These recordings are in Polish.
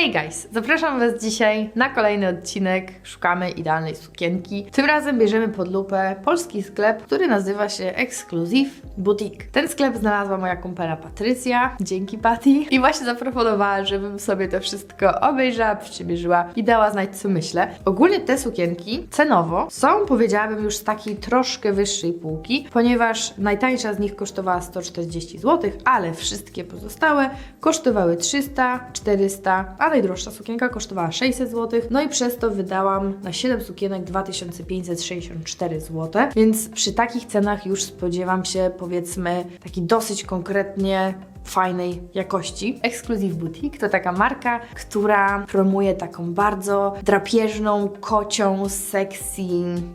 Hey guys! Zapraszam Was dzisiaj na kolejny odcinek Szukamy idealnej sukienki. Tym razem bierzemy pod lupę polski sklep, który nazywa się Exclusive Boutique. Ten sklep znalazła moja kumpela Patrycja, dzięki Patty, i właśnie zaproponowała, żebym sobie to wszystko obejrzała, przymierzyła i dała znać co myślę. Ogólnie te sukienki cenowo są, powiedziałabym, już z takiej troszkę wyższej półki, ponieważ najtańsza z nich kosztowała 140 zł, ale wszystkie pozostałe kosztowały 300, 400, a najdroższa sukienka kosztowała 600 zł, no i przez to wydałam na 7 sukienek 2564 zł, więc przy takich cenach już spodziewam się powiedzmy taki dosyć konkretnie fajnej jakości. Exclusive Boutique to taka marka, która promuje taką bardzo drapieżną, kocią, sexy,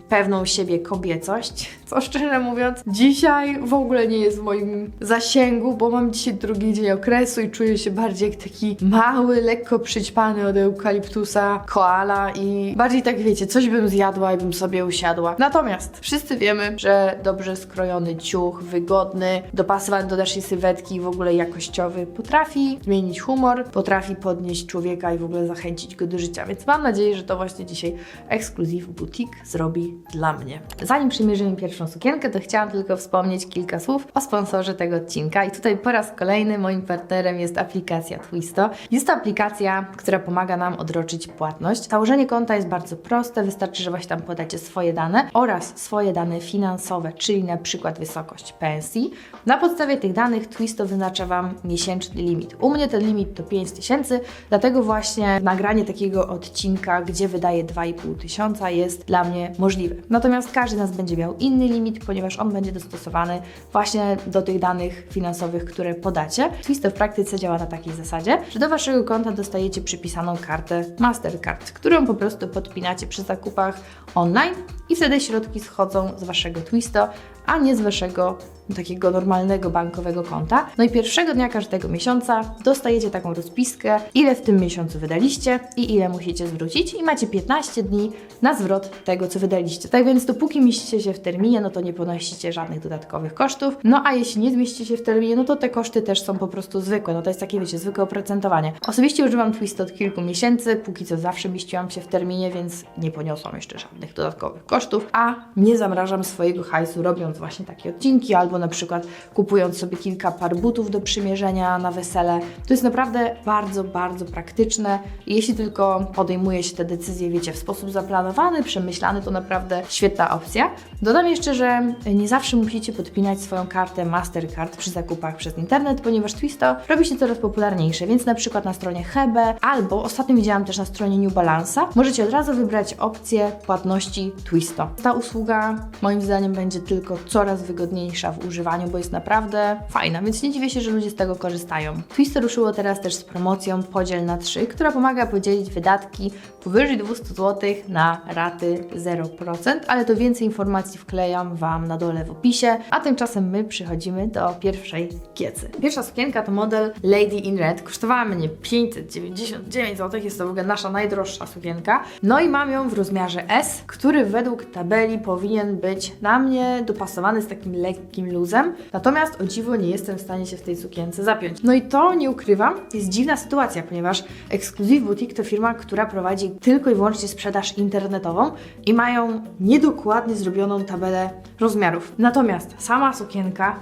pewną siebie kobiecość. Co szczerze mówiąc, dzisiaj w ogóle nie jest w moim zasięgu, bo mam dzisiaj drugi dzień okresu i czuję się bardziej jak taki mały, lekko przyćpany od eukaliptusa koala i bardziej tak wiecie, coś bym zjadła i bym sobie usiadła. Natomiast wszyscy wiemy, że dobrze skrojony ciuch, wygodny, dopasowany do naszej sylwetki i w ogóle jakościowy potrafi zmienić humor, potrafi podnieść człowieka i w ogóle zachęcić go do życia. Więc mam nadzieję, że to właśnie dzisiaj Exclusive Boutique zrobi dla mnie. Zanim przymierzymy pierwszą sukienkę, to chciałam tylko wspomnieć kilka słów o sponsorze tego odcinka. I tutaj po raz kolejny moim partnerem jest aplikacja Twisto. Jest to aplikacja, która pomaga nam odroczyć płatność. Założenie konta jest bardzo proste, wystarczy, że właśnie tam podacie swoje dane oraz swoje dane finansowe, czyli na przykład wysokość pensji. Na podstawie tych danych Twisto wyznacza Wam miesięczny limit. U mnie ten limit to 5000, dlatego właśnie nagranie takiego odcinka, gdzie wydaje 2,5 tysiąca jest dla mnie możliwe. Natomiast każdy z nas będzie miał inny limit, ponieważ on będzie dostosowany właśnie do tych danych finansowych, które podacie. Twisto w praktyce działa na takiej zasadzie, że do Waszego konta dostajecie przypisaną kartę Mastercard, którą po prostu podpinacie przy zakupach online i wtedy środki schodzą z Waszego Twisto, a nie z Waszego takiego normalnego bankowego konta. No i pierwszego dnia każdego miesiąca dostajecie taką rozpiskę, ile w tym miesiącu wydaliście i ile musicie zwrócić i macie 15 dni na zwrot tego, co wydaliście. Tak więc dopóki mieścicie się w terminie, no to nie ponosicie żadnych dodatkowych kosztów. No a jeśli nie zmieścicie się w terminie, no to te koszty też są po prostu zwykłe. No to jest takie, wiecie, zwykłe oprocentowanie. Osobiście używam Twist od kilku miesięcy, póki co zawsze mieściłam się w terminie, więc nie poniosłam jeszcze żadnych dodatkowych kosztów, a nie zamrażam swojego hajsu robiąc właśnie takie odcinki albo na przykład kupując sobie kilka par butów do przymierzenia na wesele. To jest naprawdę bardzo, bardzo praktyczne. Jeśli tylko podejmuje się te decyzje, wiecie, w sposób zaplanowany, przemyślany, to naprawdę świetna opcja. Dodam jeszcze, że nie zawsze musicie podpinać swoją kartę Mastercard przy zakupach przez internet, ponieważ Twisto robi się coraz popularniejsze, więc na przykład na stronie Hebe albo ostatnio widziałam też na stronie New Balance'a, możecie od razu wybrać opcję płatności Twisto. Ta usługa moim zdaniem będzie tylko coraz wygodniejsza w używaniu, bo jest naprawdę fajna, więc nie dziwię się, że ludzie z tego korzystają. Twisto ruszyło teraz też z promocją Podziel na 3, która pomaga podzielić wydatki powyżej 200 zł na raty 0%, ale to więcej informacji wklejam Wam na dole w opisie, a tymczasem my przechodzimy do pierwszej kiecy. Pierwsza sukienka to model Lady in Red, kosztowała mnie 599 zł, jest to w ogóle nasza najdroższa sukienka, no i mam ją w rozmiarze S, który według tabeli powinien być na mnie dopasowany z takim lekkim luzem, natomiast o dziwo nie jestem w stanie się w tej sukience zapiąć. No i to, nie ukrywam, jest dziwna sytuacja, ponieważ Exclusive Boutique to firma, która prowadzi tylko i wyłącznie sprzedaż internetową i mają niedokładnie zrobioną tabelę rozmiarów. Natomiast sama sukienka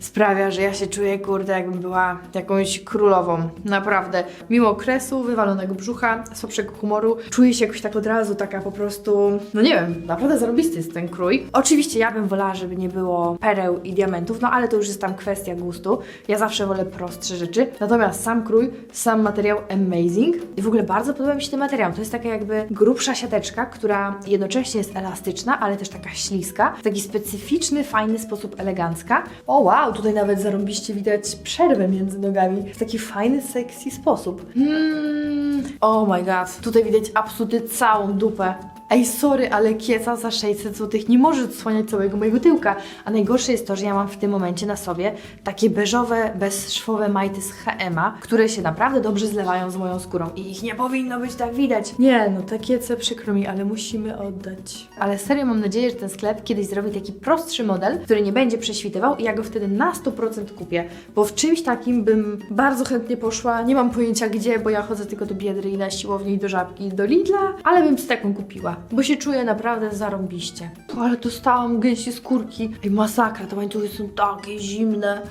sprawia, że ja się czuję, kurde, jakbym była jakąś królową. Naprawdę. Mimo kresu, wywalonego brzucha, słabszego humoru, czuję się jakoś tak od razu taka po prostu, no nie wiem, naprawdę zarobisty jest ten krój. Oczywiście ja bym wolała, żeby nie było pereł i diamentów, no ale to już jest tam kwestia gustu. Ja zawsze wolę prostsze rzeczy. Natomiast sam krój, sam materiał amazing. I w ogóle bardzo podoba mi się ten materiał. To jest taka jakby grubsza siateczka, która jednocześnie jest elastyczna, ale też taka śliska. W taki specyficzny, fajny sposób elegancka. O wow, tutaj nawet zarąbiście widać przerwę między nogami. W taki fajny, sexy sposób. Hmm. Oh my god. Tutaj widać absolutnie całą dupę. Ej, sorry, ale kieca za 600 zł nie może odsłaniać całego mojego tyłka. A najgorsze jest to, że ja mam w tym momencie na sobie takie beżowe, bezszwowe majty z H&M-a, które się naprawdę dobrze zlewają z moją skórą i ich nie powinno być tak widać. Nie, no te kiece przykro mi, ale musimy oddać. Ale serio mam nadzieję, że ten sklep kiedyś zrobi taki prostszy model, który nie będzie prześwitywał i ja go wtedy na 100% kupię, bo w czymś takim bym bardzo chętnie poszła. Nie mam pojęcia gdzie, bo ja chodzę tylko do Biedry i na siłownię i do Żabki i do Lidla, ale bym sobie taką kupiła, bo się czuję naprawdę zarąbiście. Ale dostałam gęsie skórki. Ej, masakra, te łańcuchy są takie zimne.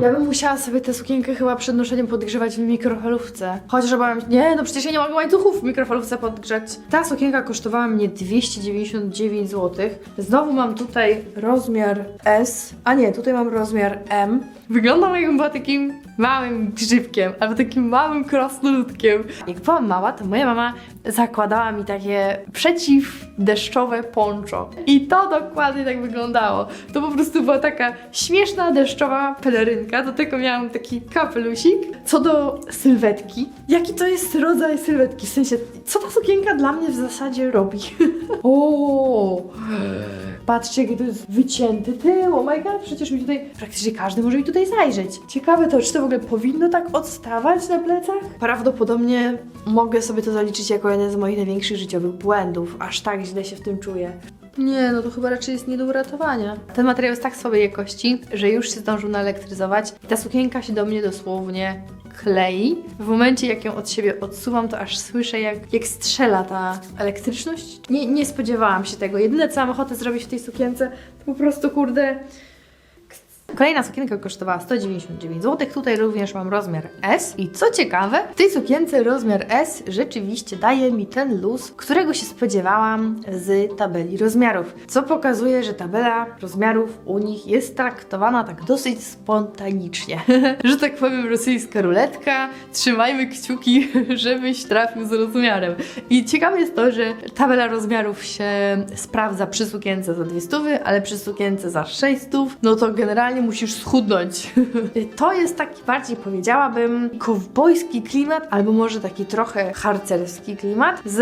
Ja bym musiała sobie tę sukienkę chyba przed noszeniem podgrzewać w mikrofalówce. Chociaż bałam nie, no przecież ja nie mogę łańcuchów w mikrofalówce podgrzać. Ta sukienka kosztowała mnie 299 zł. Znowu mam tutaj rozmiar S, a nie, tutaj mam rozmiar M. Wyglądam jakbym była takim małym grzybkiem, albo takim małym krasnoludkiem. Jak byłam mała, to moja mama zakładała mi takie przeciwdeszczowe poncho. I to dokładnie tak wyglądało. To po prostu była taka śmieszna deszczowa pelerynka. Do tego miałam taki kapelusik. Co do sylwetki, jaki to jest rodzaj sylwetki? W sensie, co ta sukienka dla mnie w zasadzie robi? o, Patrzcie, jaki to jest wycięty tył. Oh my god, przecież mi tutaj praktycznie każdy może mi tutaj zajrzeć. Ciekawe to, czy to w ogóle powinno tak odstawać na plecach? Prawdopodobnie mogę sobie to zaliczyć jako jeden z moich największych życiowych błędów. Aż tak źle się w tym czuję. Nie, no to chyba raczej jest nie do uratowania. Ten materiał jest tak słabej jakości, że już się zdążył naelektryzować. I ta sukienka się do mnie dosłownie klei. W momencie, jak ją od siebie odsuwam, to aż słyszę, jak, jak strzela ta elektryczność. Nie, nie spodziewałam się tego. Jedyne, co mam ochotę zrobić w tej sukience, to po prostu, kurde... Kolejna sukienka kosztowała 199 zł. Tutaj również mam rozmiar S. I co ciekawe, w tej sukience rozmiar S rzeczywiście daje mi ten luz, którego się spodziewałam z tabeli rozmiarów. Co pokazuje, że tabela rozmiarów u nich jest traktowana tak dosyć spontanicznie. że tak powiem, rosyjska ruletka. Trzymajmy kciuki, żebyś trafił z rozmiarem. I ciekawe jest to, że tabela rozmiarów się sprawdza przy sukience za 200, ale przy sukience za 600, no to generalnie musisz schudnąć. to jest taki bardziej powiedziałabym kowbojski klimat, albo może taki trochę harcerski klimat z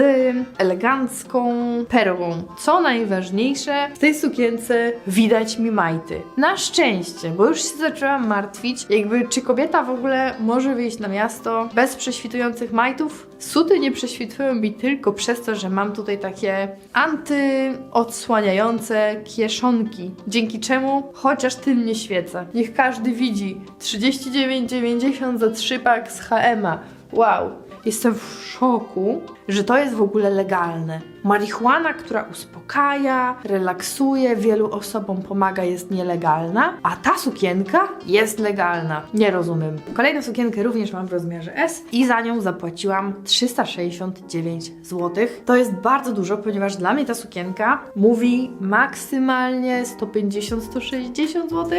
elegancką perłą. Co najważniejsze, w tej sukience widać mi majty. Na szczęście, bo już się zaczęłam martwić, jakby czy kobieta w ogóle może wyjść na miasto bez prześwitujących majtów. Suty nie prześwitują mi tylko przez to, że mam tutaj takie antyodsłaniające kieszonki, dzięki czemu chociaż tym nie świecę. Niech każdy widzi 39,90 za 3 pak z HM-a. Wow. Jestem w szoku, że to jest w ogóle legalne. Marihuana, która uspokaja, relaksuje, wielu osobom pomaga, jest nielegalna, a ta sukienka jest legalna. Nie rozumiem. Kolejną sukienkę również mam w rozmiarze S i za nią zapłaciłam 369 zł. To jest bardzo dużo, ponieważ dla mnie ta sukienka mówi maksymalnie 150-160 zł.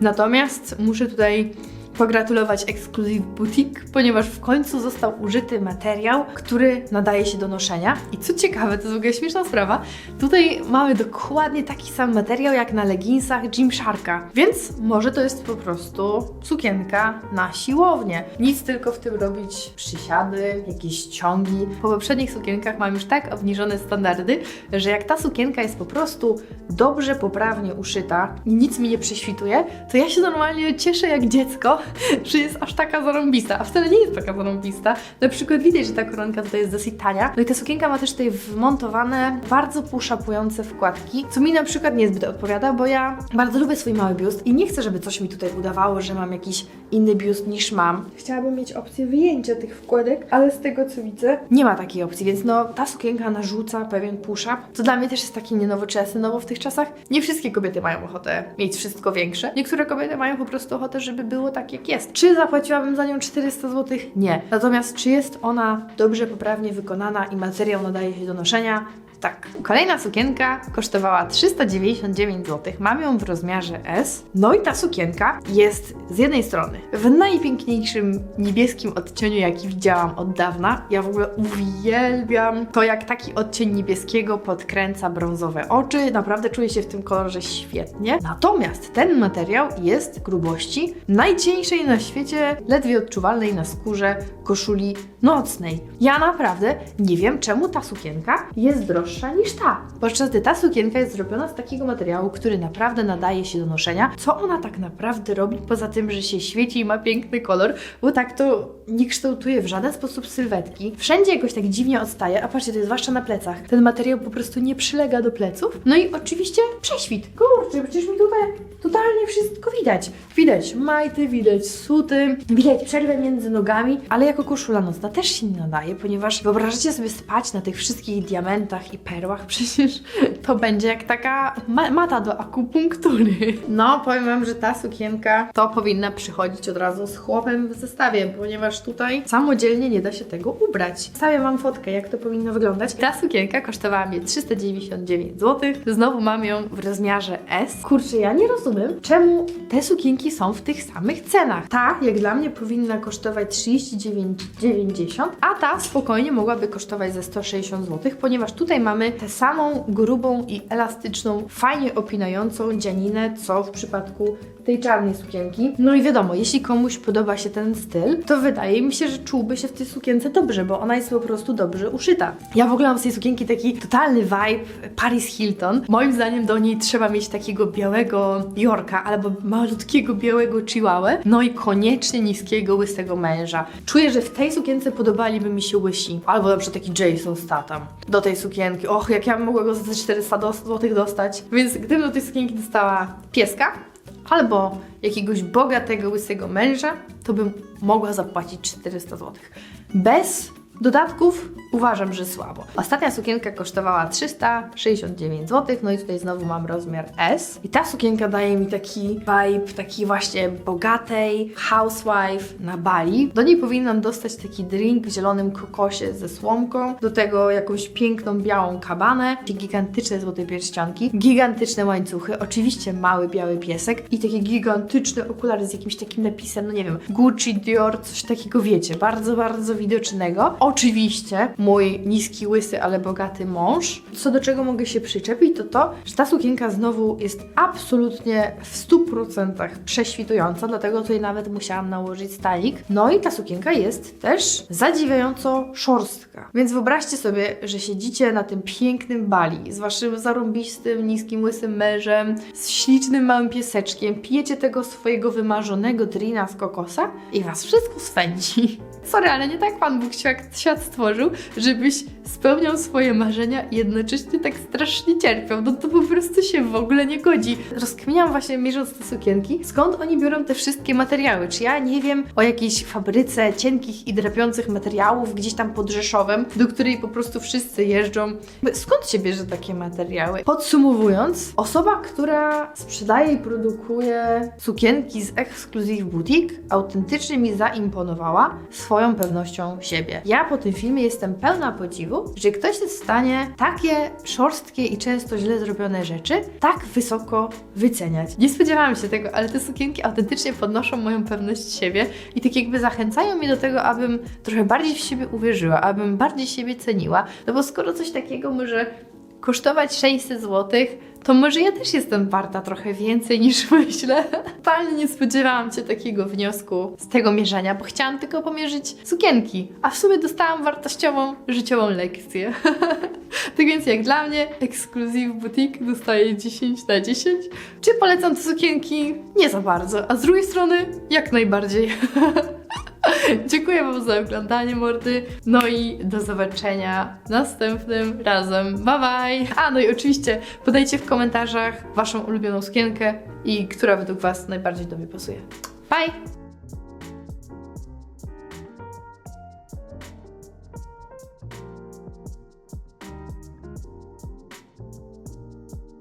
Natomiast muszę tutaj pogratulować Exclusive Boutique, ponieważ w końcu został użyty materiał, który nadaje się do noszenia. I co ciekawe, to jest w ogóle śmieszna sprawa, tutaj mamy dokładnie taki sam materiał jak na leginsach Gymsharka, więc może to jest po prostu sukienka na siłownię. Nic tylko w tym robić przysiady, jakieś ciągi. Po poprzednich sukienkach mam już tak obniżone standardy, że jak ta sukienka jest po prostu dobrze, poprawnie uszyta i nic mi nie prześwituje, to ja się normalnie cieszę jak dziecko, że jest aż taka zarąbista, a wcale nie jest taka zarąbista. Na przykład widać, że ta koronka tutaj jest dosyć tania. No i ta sukienka ma też tutaj wmontowane bardzo puszapujące wkładki, co mi na przykład niezbyt odpowiada, bo ja bardzo lubię swój mały biust i nie chcę, żeby coś mi tutaj udawało, że mam jakiś inny biust niż mam. Chciałabym mieć opcję wyjęcia tych wkładek, ale z tego co widzę, nie ma takiej opcji, więc no ta sukienka narzuca pewien push-up, co dla mnie też jest takie nienowoczesne, no bo w tych czasach nie wszystkie kobiety mają ochotę mieć wszystko większe. Niektóre kobiety mają po prostu ochotę, żeby było jak jest. Czy zapłaciłabym za nią 400 zł? Nie. Natomiast czy jest ona dobrze, poprawnie wykonana i materiał nadaje się do noszenia? Tak. Kolejna sukienka kosztowała 399 zł. Mam ją w rozmiarze S. No i ta sukienka jest z jednej strony w najpiękniejszym niebieskim odcieniu, jaki widziałam od dawna. Ja w ogóle uwielbiam to, jak taki odcień niebieskiego podkręca brązowe oczy. Naprawdę czuję się w tym kolorze świetnie. Natomiast ten materiał jest grubości najcieńszej na świecie, ledwie odczuwalnej na skórze koszuli nocnej. Ja naprawdę nie wiem, czemu ta sukienka jest droższa niż ta. Podczas gdy ta sukienka jest zrobiona z takiego materiału, który naprawdę nadaje się do noszenia. Co ona tak naprawdę robi, poza tym, że się świeci i ma piękny kolor, bo tak to nie kształtuje w żaden sposób sylwetki. Wszędzie jakoś tak dziwnie odstaje, a patrzcie, to jest zwłaszcza na plecach. Ten materiał po prostu nie przylega do pleców. No i oczywiście prześwit. Kurczę, przecież mi tutaj totalnie wszystko widać. Widać majty, widać suty, widać przerwę między nogami, ale jako koszula nocna też się nie nadaje, ponieważ wyobrażacie sobie spać na tych wszystkich diamentach i perłach, przecież to będzie jak taka ma mata do akupunktury. No, powiem Wam, że ta sukienka to powinna przychodzić od razu z chłopem w zestawie, ponieważ tutaj samodzielnie nie da się tego ubrać. Wstawię Wam fotkę, jak to powinno wyglądać. Ta sukienka kosztowała mnie 399 zł. Znowu mam ją w rozmiarze S. Kurczę, ja nie rozumiem, czemu te sukienki są w tych samych cenach. Ta, jak dla mnie, powinna kosztować 39,90, a ta spokojnie mogłaby kosztować ze 160 zł, ponieważ tutaj mamy tę samą grubą i elastyczną, fajnie opinającą dzianinę, co w przypadku tej czarnej sukienki. No i wiadomo, jeśli komuś podoba się ten styl, to wydaje mi się, że czułby się w tej sukience dobrze, bo ona jest po prostu dobrze uszyta. Ja w ogóle mam z tej sukienki taki totalny vibe Paris Hilton. Moim zdaniem do niej trzeba mieć takiego białego Jorka albo malutkiego białego Chihuahua, no i koniecznie niskiego, łysego męża. Czuję, że w tej sukience podobaliby mi się łysi. Albo na przykład taki Jason Statham. Do tej sukienki. Och, jak ja bym mogła go za 400 zł dostać. Więc gdybym do tej sukienki dostała pieska, albo jakiegoś bogatego, łysego męża, to bym mogła zapłacić 400 zł. Bez dodatków uważam, że słabo. Ostatnia sukienka kosztowała 369 zł, no i tutaj znowu mam rozmiar S. I ta sukienka daje mi taki vibe, taki właśnie bogatej housewife na Bali. Do niej powinnam dostać taki drink w zielonym kokosie ze słomką, do tego jakąś piękną białą kabanę, gigantyczne złote pierścionki, gigantyczne łańcuchy, oczywiście mały biały piesek i takie gigantyczne okulary z jakimś takim napisem, no nie wiem, Gucci, Dior, coś takiego wiecie, bardzo, bardzo widocznego. Oczywiście mój niski, łysy, ale bogaty mąż. Co do czego mogę się przyczepić, to to, że ta sukienka znowu jest absolutnie w 100% prześwitująca, dlatego tutaj nawet musiałam nałożyć stalik. No i ta sukienka jest też zadziwiająco szorstka. Więc wyobraźcie sobie, że siedzicie na tym pięknym bali z waszym zarąbistym, niskim, łysym mężem, z ślicznym małym pieseczkiem, pijecie tego swojego wymarzonego drina z kokosa i was wszystko swędzi. Sorry, ale nie tak Pan Bóg świat, stworzył, żebyś spełniał swoje marzenia i jednocześnie tak strasznie cierpiał. No to po prostu się w ogóle nie godzi. Rozkminiam właśnie mierząc te sukienki, skąd oni biorą te wszystkie materiały. Czy ja nie wiem o jakiejś fabryce cienkich i drapiących materiałów gdzieś tam pod Rzeszowem, do której po prostu wszyscy jeżdżą. Skąd się bierze takie materiały? Podsumowując, osoba, która sprzedaje i produkuje sukienki z Exclusive Boutique, autentycznie mi zaimponowała swoją pewnością siebie. Ja po tym filmie jestem pełna podziwu, że ktoś jest w stanie takie szorstkie i często źle zrobione rzeczy tak wysoko wyceniać. Nie spodziewałam się tego, ale te sukienki autentycznie podnoszą moją pewność siebie i tak jakby zachęcają mnie do tego, abym trochę bardziej w siebie uwierzyła, abym bardziej siebie ceniła. No bo skoro coś takiego może kosztować 600 zł, to może ja też jestem warta trochę więcej niż myślę. Totalnie nie spodziewałam się takiego wniosku z tego mierzenia, bo chciałam tylko pomierzyć sukienki, a w sumie dostałam wartościową, życiową lekcję. tak więc jak dla mnie Exclusive Boutique dostaje 10 na 10. Czy polecam te sukienki? Nie za bardzo, a z drugiej strony jak najbardziej. Dziękuję Wam za oglądanie mordy. No i do zobaczenia następnym razem. Bye bye! A no i oczywiście podajcie w komentarzach Waszą ulubioną sukienkę i która według Was najbardziej do mnie pasuje. Bye!